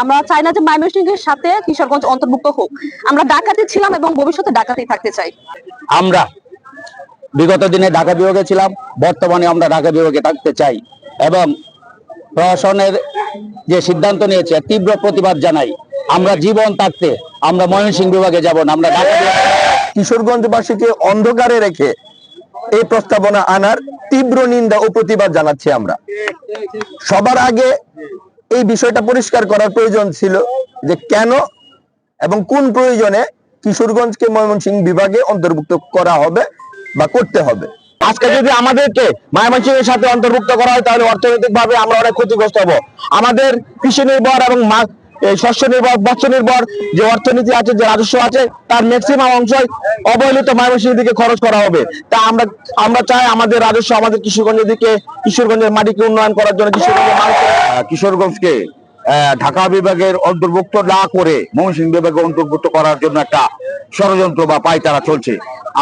আমরা চাই না যে ময়মনসিংহের সাথে কিশোরগঞ্জ অন্তর্ভুক্ত হোক। আমরা ডাকাতে ছিলাম এবং ভবিষ্যতে ডাকাতেই থাকতে চাই। আমরা বিগত দিনে ঢাকা বিভাগে ছিলাম বর্তমানে আমরা ঢাকা বিভাগে থাকতে চাই এবং প্রশাসনের যে সিদ্ধান্ত নিয়েছে তীব্র প্রতিবাদ জানাই। আমরা জীবন থাকতে আমরা ময়মনসিংহ বিভাগে যাব না আমরা ঢাকা কিশোরগঞ্জবাসীকে অন্ধকারে রেখে এই প্রস্তাবনা আনার তীব্র নিন্দা ও প্রতিবাদ জানাচ্ছি আমরা। সবার আগে এই বিষয়টা পরিষ্কার করার প্রয়োজন ছিল যে কেন এবং কোন প্রয়োজনে কিশোরগঞ্জকে ময়মনসিংহ বিভাগে অন্তর্ভুক্ত করা হবে বা করতে হবে। আজকে যদি আমাদেরকে ময়মনসিংহের সাথে অন্তর্ভুক্ত করা হয়, তাহলে অর্থনৈতিক ভাবে আমরা অনেক ক্ষতিগ্রস্ত হব। আমাদের কৃষি নির্ভর এবং এই শস্য নির্ভর মৎস্য নির্ভর যে অর্থনীতি আছে, যে রাজস্ব আছে, তার ম্যাক্সিমাম অংশই অবহেলিত ময়মনসিংহের দিকে খরচ করা হবে। তা আমরা আমরা চাই আমাদের রাজস্ব, আমাদের কিশোরগঞ্জের দিকে, কিশোরগঞ্জের মাটিকে উন্নয়ন করার জন্য কিশোরগঞ্জের মানুষের কিশোরগঞ্জকে ঢাকা বিভাগের অন্তর্ভুক্ত না করে ময়মনসিংহ বিভাগে অন্তর্ভুক্ত করার জন্য একটা ষড়যন্ত্র বা পায়তারা চলছে।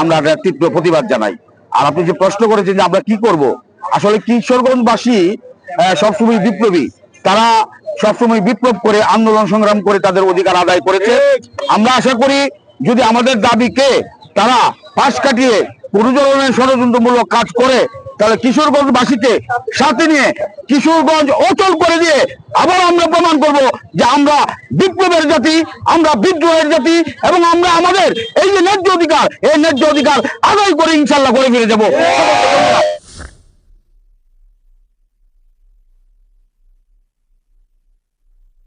আমরা তীব্র প্রতিবাদ জানাই। আর আপনি যে প্রশ্ন করেছেন যে আমরা কি করব, আসলে কিশোরগঞ্জবাসী সবসময় বিপ্লবী। তারা সবসময় বিপ্লব করে, আন্দোলন সংগ্রাম করে তাদের অধিকার আদায় করেছে। আমরা আশা করি, যদি আমাদের দাবিকে তারা পাশ কাটিয়ে পুরুজনের ষড়যন্ত্রমূলক কাজ করে, তাহলে কিশোরগঞ্জবাসীকে সাথে নিয়ে কিশোরগঞ্জ অচল করে দিয়ে আবার আমরা প্রমাণ করব যে আমরা বিপ্লবের জাতি, আমরা বিদ্রোহের জাতি এবং আমরা আমাদের এই যে ন্যায্য অধিকার, এই ন্যায্য অধিকার আদায় করে ইনশাল্লাহ করে ফিরে যাব।